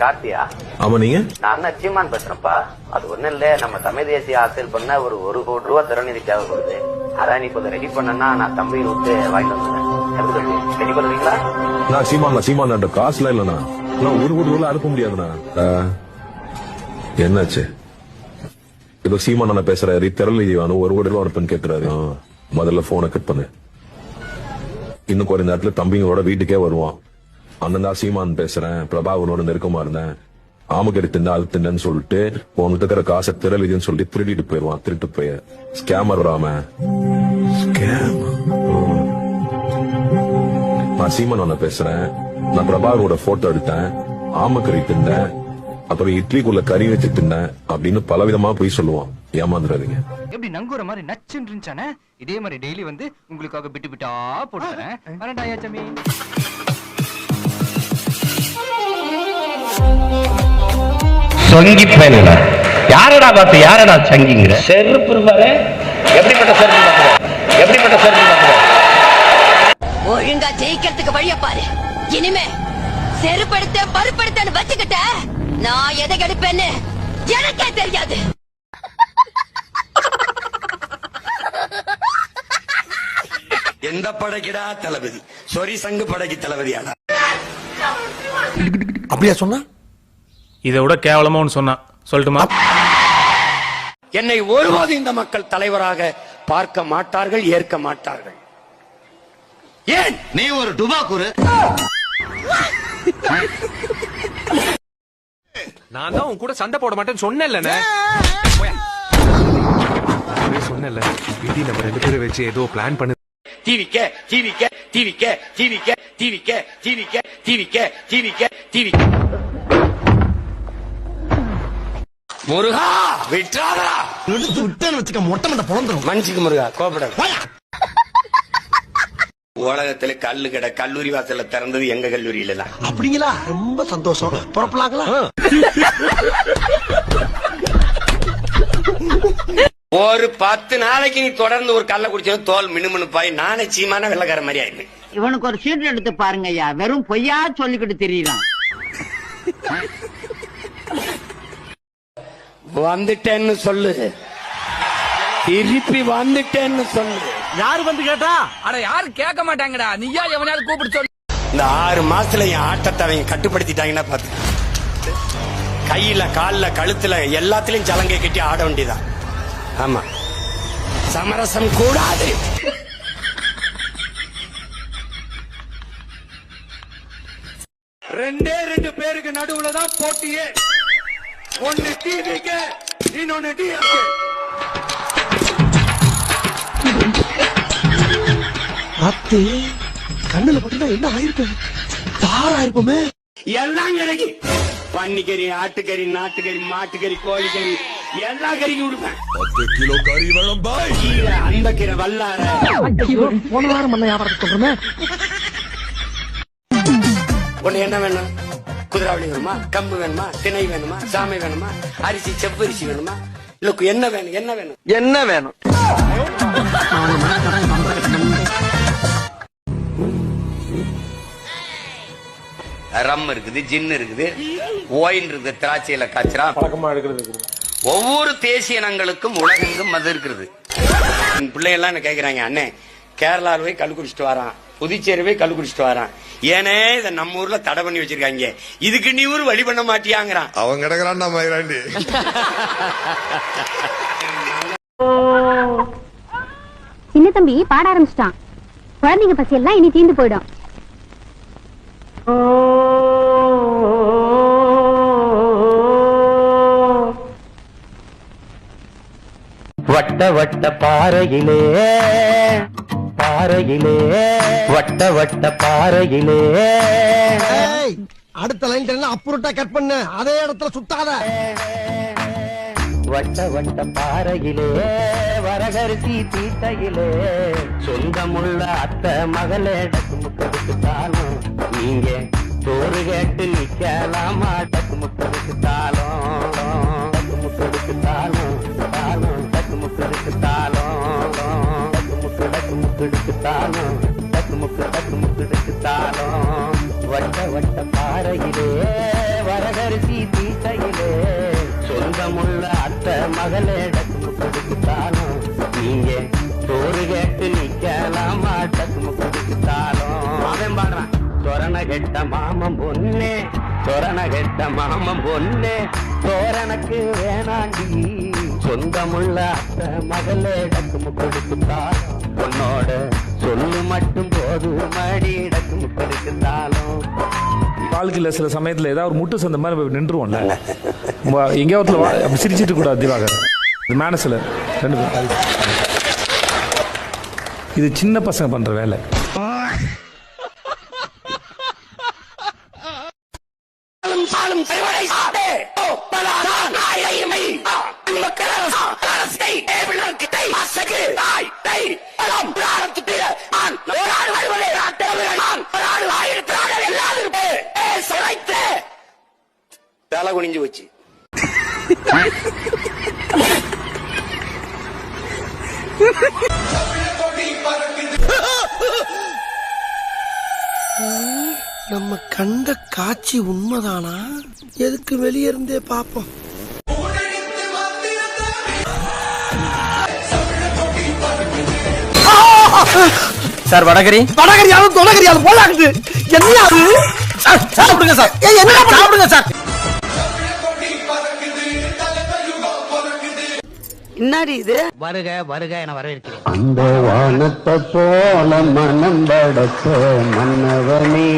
கார்த்தியா? ஆமா நீங்க? நான் தான் சீமான் பேசுறேன்ப்பா. அது ஒண்ணும் இல்ல. நம்ம தமிழ் தேசிய ஆசையில் பண்ண ஒரு ஒரு கோடி ரூபா திறநிதி தேவைப்படுது அதான் நீ கொஞ்சம் ரெடி பண்ணனா நான் தம்பி விட்டு வாங்கிட்டு தம்பி ரெடி பண்ணுவீங்களா? நான் சீமான் சீமான் காசுலாம் இல்லண்ணா. நான் ஒரு கோடி ரூபாய் அனுப்ப முடியாதுண்ணா. என்னாச்சு? ஏதோ சீமான் அண்ணா பேசுறாரு. திரள் வேணும் ஒரு கோடி ரூபாய் அனுப்புன்னு கேட்கிறாரு முதல்ல போனை கட் பண்ணு. இன்னும் கொஞ்ச நேரத்துல தம்பிங்களோட வீட்டுக்கே வருவான். அண்ணன் தான் சீமான் பேசுறேன். பிரபாகரோட நெருக்கமா இருந்தேன். ஆமக்கறி தின்ன அது தின்னு சொல்லிட்டு உங்ககிட்ட இருக்கிற காசை திரளிதுன்னு சொல்லி திருடிட்டு போயிருவான் திருட்டு போய. ஸ்கேமர் வராம. நான் சீமன் அண்ணா பேசுறேன். நான் பிரபாகரோட போட்டோ எடுத்தேன். ஆமக்கறி தின்னேன். அப்புறம் இட்லிக்குள்ள கறி வச்சு தின்னேன் அப்படின்னு பலவிதமா போய் சொல்லுவான். ஏமாந்துடாதீங்க. எப்படி நங்குற மாதிரி நச்சுன்னு இருந்துச்சானே? இதே மாதிரி டெய்லி வந்து உங்களுக்காக பிட்டு பிட்டா போட்டு தரேன் சொங்கி பயனில யாரடா பார்த்து யாரடா சங்கிங்கிற? செருப்பு இருப்பாரு. எப்படிப்பட்ட செருப்பு பார்க்குற? எப்படிப்பட்ட செருப்பு பார்க்குற? ஒழுங்கா ஜெயிக்கிறதுக்கு வழிய பாரு. இனிமே செருப்படுத்த பருப்படுத்தன்னு வச்சுக்கிட்ட நான் எதை கெடுப்பேன்னு எனக்கே தெரியாது. எந்த படைக்குடா தளபதி? சொரி சங்கு படைக்கு தளபதியாடா. அப்படியா சொன்னா? இதை விட கேவலமா ஒன்று சொன்னான். சொல்லட்டுமா? என்னை ஒருபோது இந்த மக்கள் தலைவராக பார்க்க மாட்டார்கள் ஏற்க மாட்டார்கள். ஏன்? நீ ஒரு டுபாக்குரு நான் தான் உன் கூட சண்டை போட மாட்டேன்னு சொன்னேன்லண்ணே. சொன்னேன்ல. விதி நம்ம ரெண்டு பேரும் வச்சு ஏதோ பிளான் பண்ணு டிவிக்க டிவிக்க டிவிக்க டிவிக்க டிவிக்க டிவிக்க டிவிக்க டிவிக்க டிவிக்க முருகா விட்டுறாதா எடுத்து விட்டேன்னு வச்சுக்க மொட்டை மண்டை பொழந்துரும் மன்னிச்சுக்கு முருகா கோபப்பட உலகத்துல கல்லு கடை கல்லூரி வாசல்ல திறந்தது எங்க கல்லூரியில தான் அப்படிங்களா? ரொம்ப சந்தோஷம். புறப்படலாங்களா ஒரு பத்து நாளைக்கு நீ தொடர்ந்து ஒரு கல்ல குடிச்சது தோல் மினுமினுப்பாய் நானே சீமான வெள்ளக்கார மாதிரி ஆயிருவேன் இவனுக்கு ஒரு சீட் எடுத்து பாருங்க ஐயா வெறும் பொய்யா சொல்லிக்கிட்டு தெரியலாம் வந்துட்டேன்னு சொல்லு. திருப்பி வந்துட்டேன்னு சொல்லு. யாரு வந்து கேட்டா? அட யாரும் கேட்க மாட்டாங்கடா. நீயா எவனாவது கூப்பிட்டு சொல்லு. இந்த ஆறு மாசத்துல என் ஆட்டத்தை அவங்க கட்டுப்படுத்திட்டாங்கன்னா பாத்து. கையில கால்ல கழுத்துல எல்லாத்துலயும் சலங்கை கட்டி ஆட வேண்டியதான் ஆமா. சமரசம் கூடாது. ரெண்டே ரெண்டு பேருக்கு நடுவுல தான் போட்டியே. ஒன்னு டிவிக்கு இன்னொன்னு டிஎம்கே அத்தி கண்ணுல பட்டுனா என்ன ஆயிருக்கு? தாரா இருப்போமே. எல்லாம் கிடைக்கும் பன்னிக்கறி ஆட்டுக்கறி நாட்டுக்கறி மாட்டுக்கறி கோழிக்கறி எல்லா கறியும் கொடுப்பேன் கிலோ கறி வேணும் பாய். கீரை அந்த கீரை வல்லார போன வாரம் பண்ண வியாபாரத்தை சொல்றமே. உன்னை என்ன வேணும்? குதிராவளி வேணுமா? கம்பு வேணுமா? திணை வேணுமா? சாமை வேணுமா? அரிசி செவ்வரிசி வேணுமா? இல்ல என்ன வேணும்? என்ன வேணும்? என்ன வேணும்? ரம் இருக்குது ஜின் இருக்குது ஓயின் இருக்குது திராட்சையில காய்ச்சறான் ஒவ்வொரு தேசிய இனங்களுக்கும் உலகெங்கும் மது இருக்கிறது. என் பிள்ளைகள்லாம் என்ன கேக்குறாங்க அண்ணே கேரளாவில் போய் கல் குடிச்சிட்டு வரான். புதுச்சேரி போய் கல் குடிச்சிட்டு வரான். ஏனே இதை நம்ம ஊர்ல தடை பண்ணி வச்சிருக்காங்க. இதுக்கு நீ ஊர் வழி பண்ண மாட்டியாங்கிறான். அவன் கிடக்குறான் மயிலாண்டி சின்ன தம்பி பாட ஆரம்பிச்சிட்டான். குழந்தைங்க பசி எல்லாம் இனி தீந்து போயிடும். வட்ட வட்ட பாறையிலே பாறையிலே. வட்ட வட்ட பாறையிலே. அடுத்த லைன் அப்புறட்டா கட் பண்ணு. அதே இடத்துல சுத்தாத. வட்ட வட்ட பாறையிலே வரகரிசி தீட்டையிலே. சொந்தமுள்ள அத்தை மகளே டக்கு முக்கதுக்கு தானும் நீங்க சோறு கேட்டு நிக்கலாமா? டக்கு முக்கதுக்கு தாளம். டக்கு முக்கதுக்கு தாளம். தாளம் டக்கு முக்கதுக்கு தாளம். முக்கு டக்கு முக்கு டக்கு முக்கு தாளம் வட்ட வட்ட பாறையிலே வரகரிசி தீட்டையிலே சொந்தமுள்ள அத்தை மகளே டக்கு முக்கு தாளம் நீங்க சோறு கேட்டு நிக்கலாமா டக்கு முக்கு தாளம் அவன் சொரண கெட்ட மாமம் பொன்னே சொரண கெட்ட மாமம் பொண்ணே தோரனுக்கு வேணாண்டி சொந்தமுள்ள அத்த மகளே டக்கும் கொடுத்தாலும் பொண்ணோட சொல்லு மட்டும் போது மடி டக்கும் கொடுத்தாலும் வாழ்க்கையில் சில சமயத்தில் ஏதாவது ஒரு முட்டு சந்த மாதிரி நின்றுவோம்ல. வா- ஒருத்தர் சிரிச்சிட்டு கூடாது திவாகர். இது மேனஸில் ரெண்டு பேரும். இது சின்ன பசங்க பண்ணுற வேலை. தலை குனிஞ்சு வச்சு நம்ம கண்ட காட்சி உண்மைதானா? எதுக்கு வெளியே இருந்தே பாப்போம். சார் வடகரி? வடகரியாலும் தொடகரியாலும் போலாகுது என்ன அது? சார் சாப்பிடுங்க சார். என்ன சாப்பிடுங்க சார். என்னடி இது? வருக வருக என வரவேற்கிறேன். அந்த வானத்தை போல மனம் படைச்ச மன்னவனே.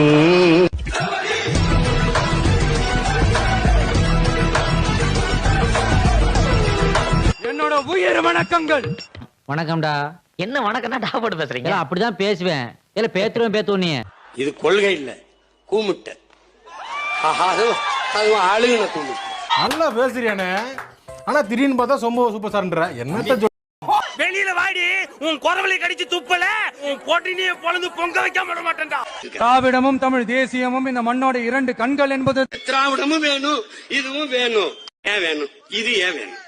என்னோட உயிர் வணக்கங்கள். வணக்கம்டா. என்ன வணக்கம்னா டாபோட்டு பேசுறீங்க? அப்படிதான் பேசுவேன். இல்ல பேத்துருவேன் பேத்துவோம் நீ இது கொள்கை இல்ல கூமுட்டை ஆஹா, அதுவும் அதுவும் ஆளுகின கூமுட்டை நல்லா பேசுறியானே ஆனா திடீர்னு பார்த்தா சொம்ப சூப்பர் சார்ன்ற என்னத்த வெளியில வாடி உன் குறவலை கடிச்சு துப்பல உன் போட்டினிய பொழுது பொங்க வைக்க விட மாட்டேன்டா. திராவிடமும் தமிழ் தேசியமும் இந்த மண்ணோட இரண்டு கண்கள் என்பது திராவிடமும் வேணும் இதுவும் வேணும். ஏன் வேணும்? இது ஏன் வேணும்?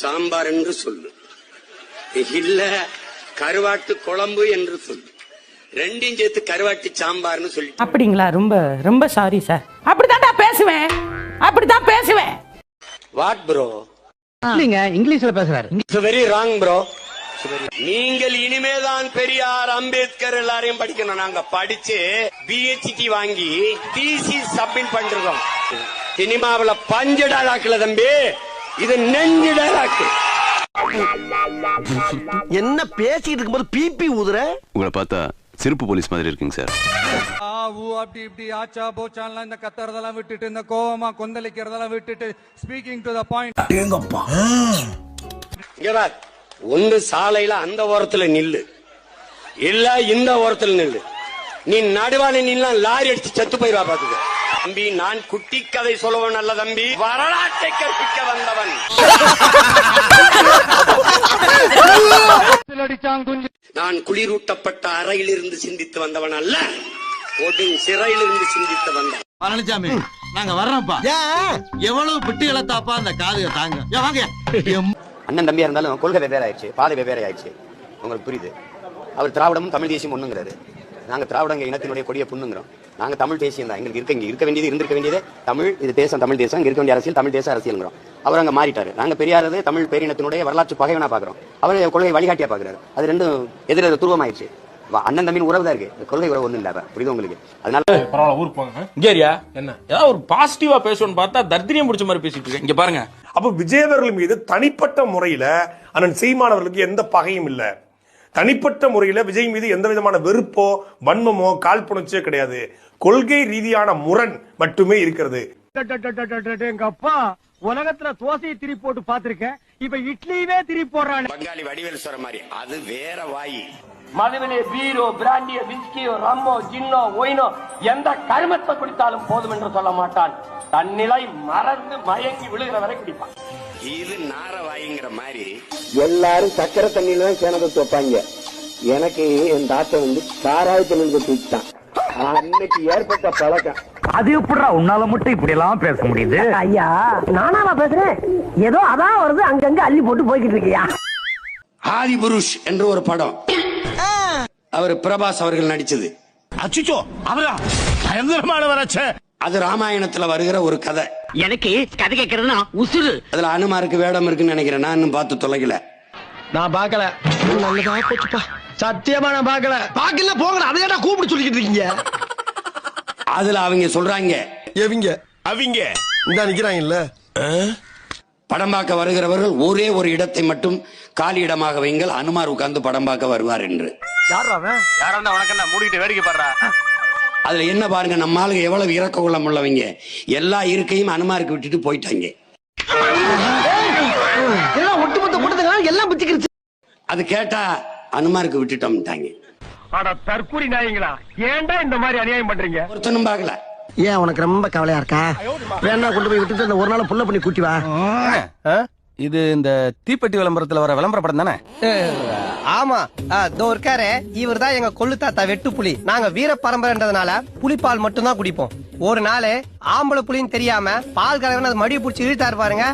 சாம்பார் என்று சொல்லு. இல்ல கருவாட்டு குழம்பு என்று சொல்லு. ரெண்டையும் சேர்த்து கருவாட்டு சாம்பார்னு சொல்லி அப்படிங்களா? ரொம்ப ரொம்ப சாரி சார் அப்படித்தான்டா பேசுவேன். அப்படித்தான் பேசுவேன். வாட் ப்ரோ இல்லைங்க இங்கிலீஷ்ல பேசுறாரு. வெரி ராங் ப்ரோ நீங்கள் இனிமேதான் பெரியார் அம்பேத்கர் எல்லாரையும் படிக்கணும். நாங்க படிச்சு பிஹெச்டி வாங்கி டிசி சப்மிட் பண்ணிருக்கோம் சினிமாவுல பஞ்சு டாலாக்குல தம்பி. இது நெஞ்சு டாலாக்கு என்ன பேசிட்டு இருக்கும்போது பிபி ஊதுற? உங்களை பார்த்தா சிறப்பு போலீஸ் மாதிரி இருக்குங்க சார். அப்படி இப்படி ஆச்சா போச்சான்லாம் இந்த கத்துறதெல்லாம் விட்டுட்டு இந்த கோவமா கொந்தளிக்கிறதெல்லாம் விட்டுட்டு ஸ்பீக்கிங் டு த பாயிண்ட் ஒன்று சாலையில அந்த ஓரத்துல நில்லு. இல்ல இந்த ஓரத்துல நில்லு. நீ நடுவால நின்னா லாரி அடிச்சு செத்து போயிருவா பாத்துக்க. தம்பி நான் குட்டி கதை சொல்லுவன் அல்ல தம்பி. வரலாற்றை கற்பிக்க வந்தவன். நான் குளிரூட்டப்பட்ட அறையிலிருந்து சிந்தித்து வந்தவன் அல்ல. ஒடும் சிறையிலிருந்து சிந்தித்து வந்தவன். பழனிசாமி நாங்க வர்றோம்ப்பா. எவ்வளவு பிட்டு இழத்தாப்பா அந்த காதுக தாங்க. வாங்க. அண்ணன் தம்பியா இருந்தாலும் கொள்கை வெவ்வேறு ஆயிடுச்சு பாதை வெவ்வேறு ஆயிடுச்சு உங்களுக்கு புரியுது. அவர் திராவிடமும் தமிழ் தேசியம் ஒண்ணுங்கிறாரு. நாங்க திராவிடங்க இனத்தினுடைய கொடிய புண்ணுங்கிறோம். நாங்க தமிழ் தேசியம் தான். எங்களுக்கு இருக்க இங்க இருக்க வேண்டியது இருந்திருக்க வேண்டியது தமிழ் இது தேசம் தமிழ் தேசம் இங்க இருக்க வேண்டிய அரசியல் தமிழ் தேச அரசியல்ங்கிறோம். அவர் அங்க மாறிட்டாரு. நாங்க பெரியாரது தமிழ் பேரினத்தினுடைய வரலாற்று பகைவனா பாக்குறோம். அவர் கொள்கை வழிகாட்டியா பாக்குறாரு. அது ரெண்டும் எதிர துருவமாயிடுச்சு வா- அண்ணன் தம்பியின் உறவு தான் இருக்கு. கொள்கை உறவு ஒண்ணு இல்ல. புரியுது உங்களுக்கு? அதனால பரவாயில்ல ஊருக்கு போங்க. இங்கேரியா என்ன? ஏதாவது ஒரு பாசிட்டிவா பேசணும்னு பார்த்தா தர்தினியம் பிடிச்ச மாதிரி பேசிட்டு இருக்கேன் இங்க பாருங்க. அப்ப விஜய் அவர்கள் மீது தனிப்பட்ட முறையில அண்ணன் சீமானவர்களுக்கு எந்த பகையும் இல்ல. தனிப்பட்ட முறையில விஜய் மீது எந்த விதமான வெறுப்போ வன்மமோ காழ்ப்புணர்ச்சியோ கிடையாது. கொள்கை ரீதியான முரண் மட்டுமே இருக்கிறது. அப்பா உலகத்துல தோசையை திரி போட்டு பாத்திருக்கேன் இப்ப இட்லியவே திரி போடுறானே. பங்காளி வடிவேல் சொல்ற மாதிரி அது வேற வாயி. மதுவிலே பீரோ பிராண்டியோ விஸ்கியோ ரம்மோ ஜின்னோ ஒயினோ எந்த கருமத்தை குடித்தாலும் போதும் என்று சொல்ல மாட்டான். தன்னிலை மறந்து மயங்கி விழுகிற வரை குடிப்பான். இது நார வாயிங்கிற மாதிரி எல்லாரும் சக்கரை தண்ணியில தான் சேனத்தை துவைப்பாங்க எனக்கு என் தாத்தா வந்து சாராயத்தில் இருந்து தூக்கிட்டான் அன்னைக்கு ஏற்பட்ட பழக்கம். அது எப்படிடா உன்னால மட்டும் இப்படி எல்லாம் பேச முடியுது? ஐயா நானாவா பேசுறேன்? ஏதோ அதான் வருது அங்கங்க அள்ளி போட்டு போய்கிட்டு இருக்கியா? ஆதி புருஷ் என்று ஒரு படம். அவர் பிரபாஸ் அவர்கள் நடிச்சது. அச்சுச்சோ அவரா? பயங்கரமானவராச்சே அது ராமாயணத்துல வருகிற ஒரு கதை. எனக்கு கதை கேட்கறதுனா உசுறு. அதுல அனுமாருக்கு வேடம் இருக்குன்னு நினைக்கிறேன். நான் இன்னும் பார்த்து தொலைக்கல. நான் பார்க்கல. நல்லதா போச்சுப்பா. சத்தியமா நான் பார்க்கல. பார்க்கல போங்கடா அதை ஏன்டா கூப்பிட்டு சொல்லிக்கிட்டு இருக்கீங்க. அதுல அவங்க சொல்றாங்க. எவிங்க? அவங்க. இந்த நிக்கிறாங்கல்ல. படம் பார்க்க வருகிறவர்கள் ஒரே ஒரு இடத்தை மட்டும் காலி இடமாக வைங்கள். அனுமார் உட்கார்ந்து படம் பார்க்க வருவார் என்று. யார் அவன்? யாரா இருந்தா உனக்கு என்ன? மூடிட்டு வேடிக்கை பாடுறா? அதுல என்ன பாருங்க நம்ம ஆளுங்க எவ்வளவு இறக்க குள்ளம் உள்ளவங்க. எல்லா இருக்கையும் அனுமாருக்கு விட்டுட்டு போயிட்டாங்க. எல்லாம் ஒட்டுமொத்த கூட்டத்துக்கு எல்லாம் பிச்சுக்கிருச்சு. அது கேட்டா அனுமாருக்கு விட்டுட்டோம்ட்டாங்க. அட தற்கூரி நாயங்களா. ஏன்டா இந்த மாதிரி அநியாயம் பண்றீங்க? ஒருத்தனும் பார்க்கல. ஏன் உனக்கு ரொம்ப கவலையா இருக்கா? வேணா கொண்டு போய் விட்டுட்டு அந்த ஒரு நாள் புள்ள பண்ணி கூட்டி வா இது இந்த தீப்பெட்டி விளம்பரத்துல வர விளம்பர படம் தானே? ஆமா. இதோ இருக்காரு. இவர் தான் எங்க கொள்ளு தாத்தா வெட்டு புலி. நாங்க வீர பரம்பரைன்றதுனால புலிப்பால் மட்டும் தான் குடிப்போம். ஒரு நாள் ஆம்பளை புலின்னு தெரியாம பால் கலவன அது மடியை பிடிச்சி இழுத்தாரு பாருங்க.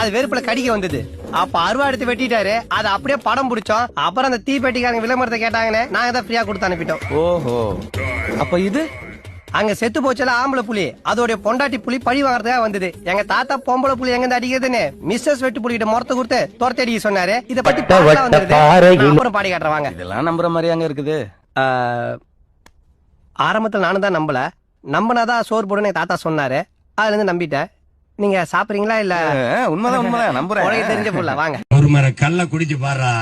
அது வெறுப்புல கடிக்க வந்தது. அப்ப அருவா எடுத்து வெட்டிட்டாரு. அதை அப்படியே படம் பிடிச்சோம். அப்புறம் அந்த தீப்பெட்டிக்காரங்க விளம்பரத்தை கேட்டாங்கன்னு நாங்க தான் ஃப்ரீயா கொடுத்து அனுப்பிட்டோம். ஓஹோ. அப்ப இது? அங்க செத்து போச்சுல ஆம்பளை புலி. அதோட பொண்டாட்டி புலி பழி வாங்குறதுக்காக வந்தது. எங்க தாத்தா பொம்பளை புலி எங்க இருந்து அடிக்கிறதுன்னு மிஸ்ஸஸ் வெட்டு புலிகிட்ட முறத்தை கொடுத்து துரத்தி அடிக்க சொன்னாரு. இத பத்தி அப்புறம் பாடி காட்டுறேன் வாங்க. இதெல்லாம் நம்புற மாதிரி அங்க இருக்குது. ஆஹ், ஆரம்பத்துல நானும் தான் நம்பல. நம்பினாதான் சோறு போடுன்னு எங்க தாத்தா சொன்னாரு. அதுல இருந்து நம்பிட்டேன். நீங்க சாப்பிடுறீங்களா இல்ல? உண்மைதான் உண்மைதான். நம்புறேன். தெரிஞ்ச புள்ள வாங்க. ஒரு மர கல்ல குடிச்சு பாடுறா.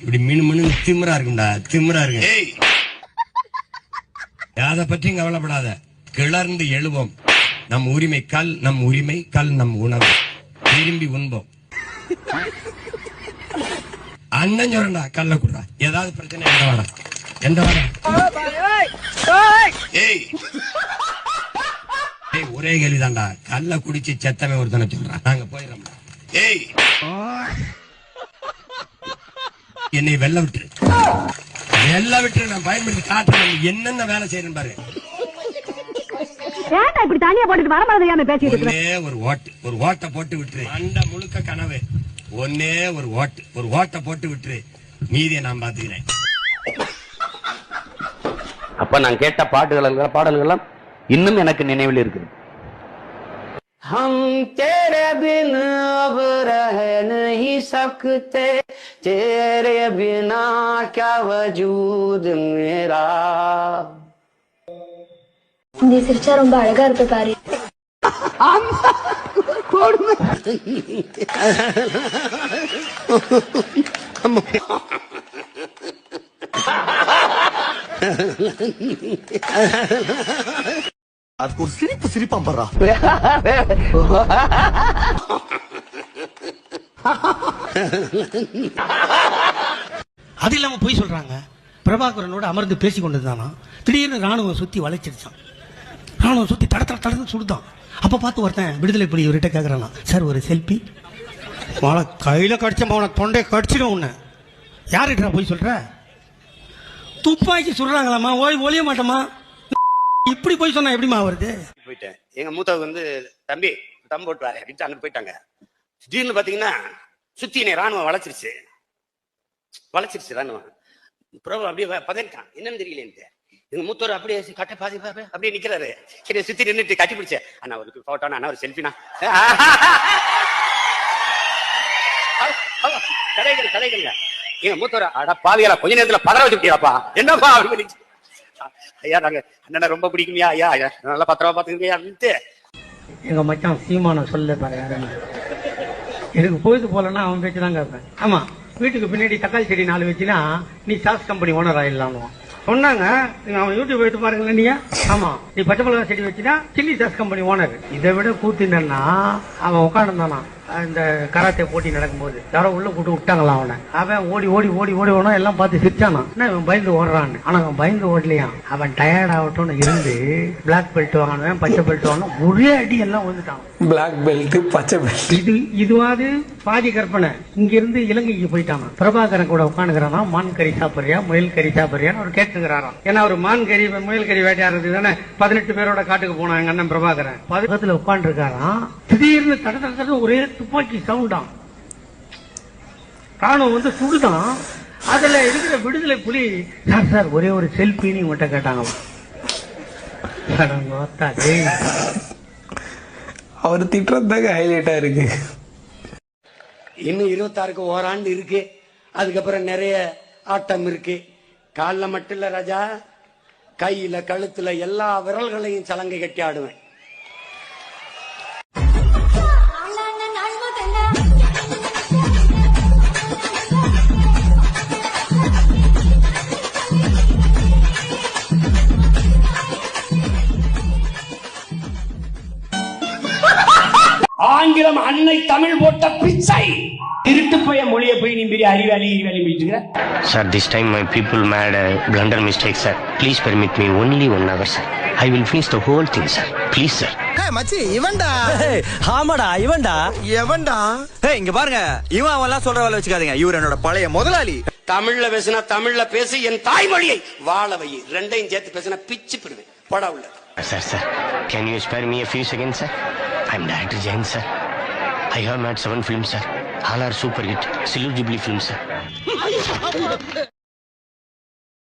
இப்படி மினு மினு திமிரா இருக்கும்டா. திமிரா இருக்கு. அதை பற்றியும் கவலைப்படாத. கிளர்ந்து எழுவோம். நம் உரிமை கல் நம் உரிமை கல் நம் உணவு. விரும்பி உண்போம். அண்ணன் சொல்றா கல்ல குடுறா. ஏதாவது பிரச்சனை எந்த வாடா? எந்த வாடா? ஏய். ஏய் ஒரே கேள்விதான்டா. கல்ல குடிச்சு செத்தவன் ஒருத்தனை சொல்றான் நாங்க போயிடறோம்டா ஏய். என்னை வெள்ள விட்டுரு. வெள்ள விட்டுரு நான் பயன்படுத்தி காட்டுறேன் நீ என்னென்ன வேலை செய்யறேன் பாரு ஏன்டா இப்படி தனியா போட்டுட்டு வர மாதிரி பேசிட்டு ஒன்னே ஒரு ஓட்டு ஒரு ஓட்டை போட்டு விட்டுரு அண்ட முழுக்க கனவு ஒன்னே ஒரு ஓட்டு ஒரு ஓட்டை போட்டு விட்டுரு மீதியை நான் பாத்துக்கிறேன் அப்ப நான் கேட்ட பாட்டுகள் பாடல்கள் எல்லாம் இன்னும் எனக்கு நினைவில் இருக்குது हम तेरे बिन अब रह नहीं सकते तेरे बिना क्या वजूद मेरा? दिसरच्यारून அது இல்லாம போய் சொல்றாங்க. பிரபாகரனோட அமர்ந்து பேசி கொண்டதுதானா திடீர்னு ராணுவம் சுத்தி வளைச்சிருச்சான். ராணுவம் சுத்தி தட தட தடன்னு சுடுதான். அப்ப பார்த்து ஒருத்தன் விடுதலை புலி இவர்கிட்ட கேக்குறானா சார் ஒரு செல்ஃபி மழை கையில கடிச்ச அவனை தொண்டை கடிச்சிடும் உன்னை. யாருக்கிட்ட போய் சொல்ற? துப்பாக்கி சுடுறாங்களாமா ஓய் ஒழிய மாட்டோமா இப்படி போய் சொன்னா எப்படிமா வருது போயிட்டேன். எங்க மூத்தவர் வந்து தம்பி தம் போட்டு வாரு அப்படின்ட்டு அங்கே போயிட்டாங்க. திடீர்னு பாத்தீங்கன்னா சுத்தி என்னை ராணுவம் வளைச்சிருச்சு வளைச்சிருச்சு ராணுவம் பிரபு அப்படியே பதறிட்டான். என்னன்னு தெரியலேன்ட்டு. எங்க மூத்தவர் அப்படியே கட்ட பாதி அப்படியே நிக்கிறாரு. சரி சுத்தி நின்னுட்டு கட்டி பிடிச்ச அண்ணா ஒரு போட்டோ அண்ணா ஒரு செல்ஃபினா கதைகள் கதைகள் எங்க மூத்தவர் அட பாவியலா கொஞ்ச நேரத்துல பதற வச்சுட்டியாப்பா என்னப்பா அப்படின்னு ஐயா நாங்க அண்ணனை ரொம்ப பிடிக்குமியா ஐயா. நல்லா பத்திரமா பாத்துக்கங்கய்யா அப்படின்ட்டு. எங்க மச்சான் சீமான சொல்ல பாரு எனக்கு பொழுது போலன்னா அவன் பேச்சு தான் கேட்பேன். ஆமா வீட்டுக்கு பின்னாடி தக்காளி செடி நாலு வச்சுனா நீ சாஸ் கம்பெனி ஓனர் ஆயிடலாம் சொன்னாங்க நீங்க அவன் யூடியூப் எடுத்து பாருங்களேன் நீங்க. ஆமா நீ பச்சை மிளகா செடி வச்சுனா சில்லி சாஸ் கம்பெனி ஓனர் இதை விட கூத்து என்னன்னா அவன் உட்காந்துருந்தானா இந்த கராத்தே போட்டி நடக்கும்போது. யாரோ உள்ள கூட்டு விட்டாங்களாம் அவனை? அவன் ஓடி ஓடி ஓடி ஓடி ஓனா எல்லாம் பார்த்து சிரிச்சானா? என்ன இவன் பயந்து ஓடுறான்னு? ஆனா அவன் பயந்து ஓடலையா? அவன் டயர்ட் ஆகட்டும்னு இருந்து பிளாக் பெல்ட் வாங்கினவன் பச்சை பெல்ட் வாங்கின ஒரே அடி எல்லாம் வந்துட்டான். பிளாக் பெல்ட் பச்சை பெல்ட் இது இதுவாது பாதி கற்பனை. இங்க இருந்து இலங்கைக்கு போயிட்டான்? பிரபாகரன் கூட உட்காந்துக்கிறானா மான் கறி சாப்பிடுறியா? முயல் கறி சாப்பிடுறியான்னு அவர் கேட்டுக்கிறாராம் ஏன்னா அவர் மான் கறி முயல் கறி வேட்டையாடுறது தானே? பதினெட்டு பேரோட காட்டுக்கு போனான் எங்க அண்ணன் பிரபாகரன். பக்கத்துல உட்கார்ந்து இருக்காராம் திடீர்னு தட தட தட ஒரே துப்பாக்கி சவுண்டாம் ராணுவம் வந்து சுடுதான். அதுல இருக்கிற விடுதலை புலி சார் சார் ஒரே ஒரு செல்ஃபின்னு இவன்கிட்ட கேட்டாங்களாம் அவர் திட்டுறதுதாங்க ஹைலைட்டா இருக்கு. இன்னும் இருபத்தாறுக்கு ஓராண்டு இருக்கு. அதுக்கப்புறம் நிறைய ஆட்டம் இருக்கு. காலில் மட்டும் இல்ல ராஜா. கையில கழுத்துல எல்லா விரல்களையும் சலங்கை கட்டி ஆடுவேன். ஆங்கிலம் அன்னை தமிழ் போட்ட பிச்சை. திருட்டு போய மொழியை போய் நீ பெரிய அறிவாளி அறிவாளி போயிட்டு Sir, this time my people made a blunder mistake, sir. Please permit me only one hour, sir. I will finish the whole thing, sir. Please, sir. மச்சி இவன்டா? ஆமாடா இவன்டா. எவன்டா? ஏய் இங்க பாருங்க. இவன் அவன்லாம் சொல்ற வேலை வச்சுக்காதீங்க. இவர் என்னோட பழைய முதலாளி. தமிழ்ல பேசினா தமிழ்ல பேசி என் தாய்மொழியை வாழ வை. ரெண்டையும் சேர்த்து பேசினா பிச்சு பிடுவேன் போடா உள்ள. Sir, sir, can you spare me a few seconds, sir? I'm director Jain, sir. I have made seven films, sir. All are super hit. Salute Jubilee films, sir.